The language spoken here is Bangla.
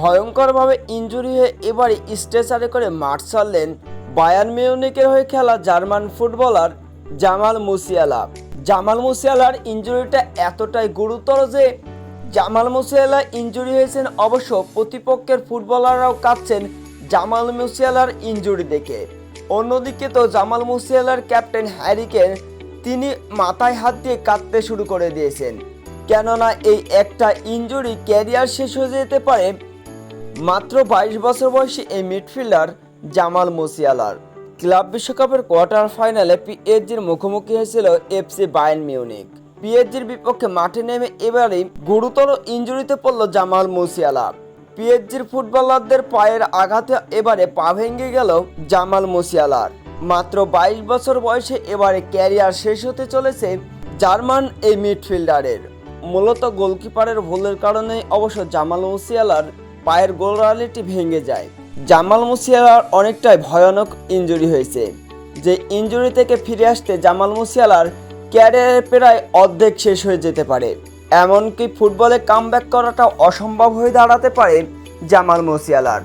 ভয়ঙ্করভাবে ইঞ্জুরি হয়ে এবারে স্ট্রেচারে করে মাঠ ছাড়লেন বায়ান মিউনিকের হয়ে খেলা German footballer Jamal Musiala. Jamal মুসিয়ালার ইঞ্জুরিটা এতটাই গুরুতর যে জামাল মুসিয়ালা ইঞ্জুরি হয়েছেন অবশ্য প্রতিপক্ষের ফুটবলাররাও কাঁদছেন জামাল মুসিয়ালার ইঞ্জুরি দেখে। অন্যদিকে তো জামাল মুসিয়ালার ক্যাপ্টেন হ্যারিকেন তিনি মাথায় হাত দিয়ে কাঁদতে শুরু করে দিয়েছেন। কেননা এই একটা ইঞ্জুরি ক্যারিয়ার শেষ হয়ে যেতে পারে মাত্র বাইশ বছর বয়সী এই মিডফিল্ডার জামাল মুসিয়ালার। ক্লাব বিশ্বকাপের কোয়ার্টার ফাইনালে পিএসজির মুখোমুখি হয়েছিল এফসি বায়ার্ন মিউনিক। পিএসজির বিপক্ষে মাঠে নেমে এবারেই গুরুতর ইঞ্জুরিতে পড়ল জামাল মুসিয়ালা। পিএসজির ফুটবলারদের পায়ের আঘাতে এবারে পা ভেঙে গেল জামাল মুসিয়ালার। মাত্র বাইশ বছর বয়সে এবারে ক্যারিয়ার শেষ হতে চলেছে জার্মান এই মিডফিল্ডারের। মূলত গোলকিপারের ভুলের কারণে অবশ্য জামাল মুসিয়ালার পায়ের গোলরালিটি ভেঙে যায়। জামাল মুসিয়ালার অনেকটাই ভয়ানক ইঞ্জুরি হয়েছে। যে ইঞ্জুরি থেকে ফিরে আসতে জামাল মুসিয়ালার ক্যারিয়ারের প্রায় অর্ধেক শেষ হয়ে যেতে পারে। এমনকি ফুটবলে কামব্যাক করাটা অসম্ভব হয়ে দাঁড়াতে পারে জামাল মুসিয়ালার।